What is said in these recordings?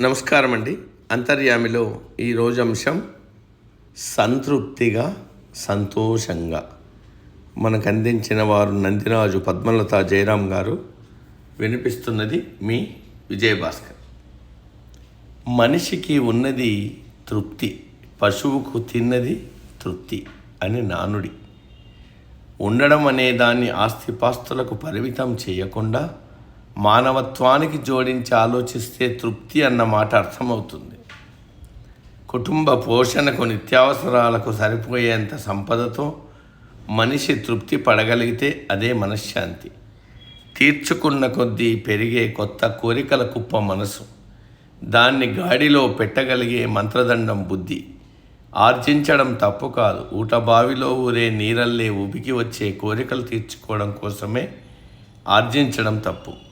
నమస్కారం అండి అంతర్యామిలో ఈరోజు అంశం సంతృప్తిగా సంతోషంగా. మనకు అందించిన వారు నందిరాజు పద్మలత జయరాం గారు వినిపిస్తున్నది మీ విజయభాస్కర్. మనిషికి ఉన్నది తృప్తి పశువుకు తిన్నది తృప్తి అని నానుడి. ఉండడం అనే దాన్ని ఆస్తిపాస్తులకు పరిమితం చేయకుండా మానవత్వానికి జోడించి ఆలోచిస్తే తృప్తి అన్న మాట అర్థమవుతుంది. కుటుంబ పోషణకు నిత్యావసరాలకు సరిపోయేంత సంపదతో మనిషి తృప్తి పడగలిగితే అదే మనశ్శాంతి. తీర్చుకున్న కొద్దీ పెరిగే కొత్త కోరికల కుప్ప మనసు. దాన్ని గాడిలో పెట్టగలిగే మంత్రదండం బుద్ధి. ఆర్జించడం తప్పు కాదు. ఊట బావిలో ఊరే నీరల్లే ఉబికి వచ్చే కోరికలు తీర్చుకోవడం కోసమే ఆర్జించడం తప్పు.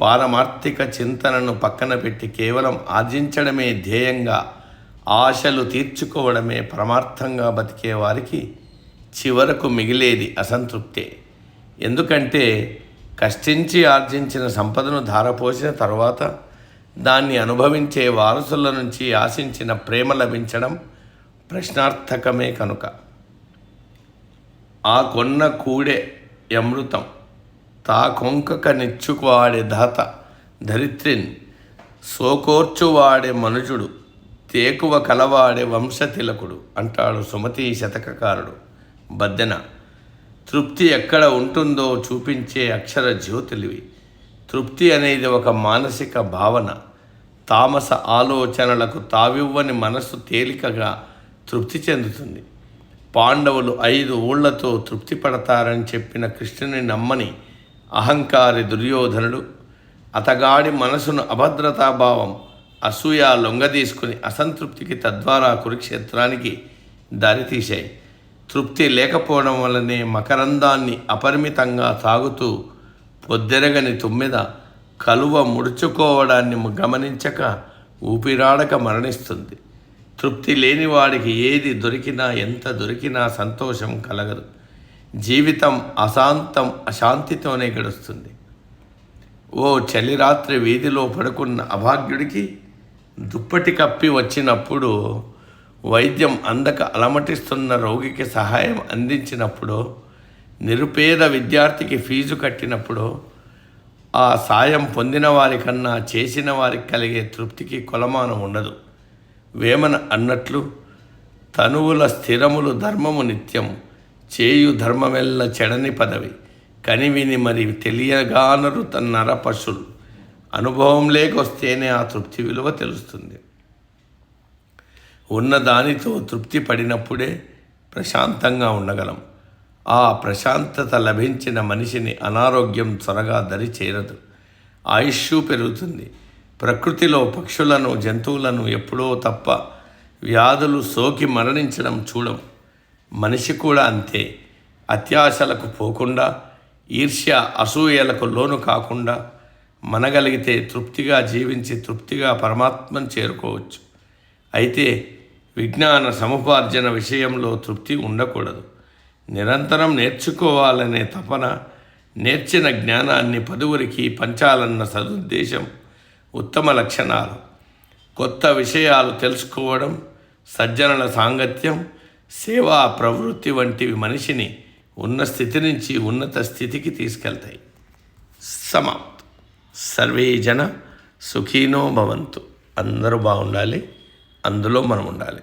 పారమార్థిక చింతనను పక్కన పెట్టి కేవలం ఆర్జించడమే ధ్యేయంగా ఆశలు తీర్చుకోవడమే పరమార్థంగా బతికే వారికి చివరకు మిగిలేది అసంతృప్తే. ఎందుకంటే కష్టించి ఆర్జించిన సంపదను ధారపోసిన తర్వాత దాన్ని అనుభవించే వారసుల నుంచి ఆశించిన ప్రేమ లభించడం ప్రశ్నార్థకమే కనుక. ఆ కొన్న కూడే అమృతం. తా కొంకక నిచ్చుకువాడే దాత ధరిత్రిన్ సోకోర్చువాడే మనుజుడు తేకువ కలవాడే వంశతిలకుడు అంటాడు సుమతి శతకకారుడు. బద్దెన తృప్తి ఎక్కడ ఉంటుందో చూపించే అక్షర జ్యోతులివి. తృప్తి అనేది ఒక మానసిక భావన. తామస ఆలోచనలకు తావివ్వని మనస్సు తేలికగా తృప్తి చెందుతుంది. పాండవులు ఐదు ఊళ్ళతో తృప్తి పడతారని చెప్పిన కృష్ణుని నమ్మని అహంకారి దుర్యోధనుడు అతగాడి మనసును అభద్రతాభావం అసూయ లొంగదీసుకుని అసంతృప్తికి తద్వారా కురుక్షేత్రానికి దారితీశాయి. తృప్తి లేకపోవడం వల్లనే మకరందాన్ని అపరిమితంగా తాగుతూ పొద్దెరగని తుమ్మిద కలువ ముడుచుకోవడాన్ని గమనించక ఊపిరాడక మరణిస్తుంది. తృప్తి లేని వాడికి ఏది దొరికినా ఎంత దొరికినా సంతోషం కలగదు. జీవితం అశాంతం అశాంతితోనే గడుస్తుంది. ఓ చలిరాత్రి వీధిలో పడుకున్న అభాగ్యుడికి దుప్పటి కప్పి వచ్చినప్పుడు వైద్యం అందక అలమటిస్తున్న రోగికి సహాయం అందించినప్పుడు నిరుపేద విద్యార్థికి ఫీజు కట్టినప్పుడు ఆ సాయం పొందిన వారికన్నా చేసిన వారికి కలిగే తృప్తికి కొలమానం ఉండదు. వేమన అన్నట్లు తనువుల స్థిరములు ధర్మము నిత్యం చేయు ధర్మమెల్ల చెడని పదవి. కనివిని మరి తెలియగానరు తన్నర పశులు అనుభవం లేకొస్తేనే ఆ తృప్తి విలువ తెలుస్తుంది. ఉన్న దానితో తృప్తి పడినప్పుడే ప్రశాంతంగా ఉండగలం. ఆ ప్రశాంతత లభించిన మనిషిని అనారోగ్యం త్వరగా దరి చేరదు. ఆయుష్ పెరుగుతుంది. ప్రకృతిలో పక్షులను జంతువులను ఎప్పుడో తప్ప వ్యాధులు సోకి మరణించడం చూడం. మనిషి కూడా అంతే. అత్యాశలకు పోకుండా ఈర్ష్య అసూయలకు లోను కాకుండా మనగలిగితే తృప్తిగా జీవించి తృప్తిగా పరమాత్మను చేరుకోవచ్చు. అయితే విజ్ఞాన సముపార్జన విషయంలో తృప్తి ఉండకూడదు. నిరంతరం నేర్చుకోవాలనే తపన నేర్చిన జ్ఞానాన్ని పదువురికి పంచాలన్న సదుద్దేశం ఉత్తమ లక్షణాలు. కొత్త విషయాలు తెలుసుకోవడం సజ్జనుల సాంగత్యం సేవా ప్రవృత్తి వంటివి మనిషిని ఉన్న స్థితి నుంచి ఉన్నత స్థితికి తీసుకెళ్తాయి. సమాప్తం. సర్వే జన సుఖీనో భవంతు. అందరూ బాగుండాలి. అందులో మనం ఉండాలి.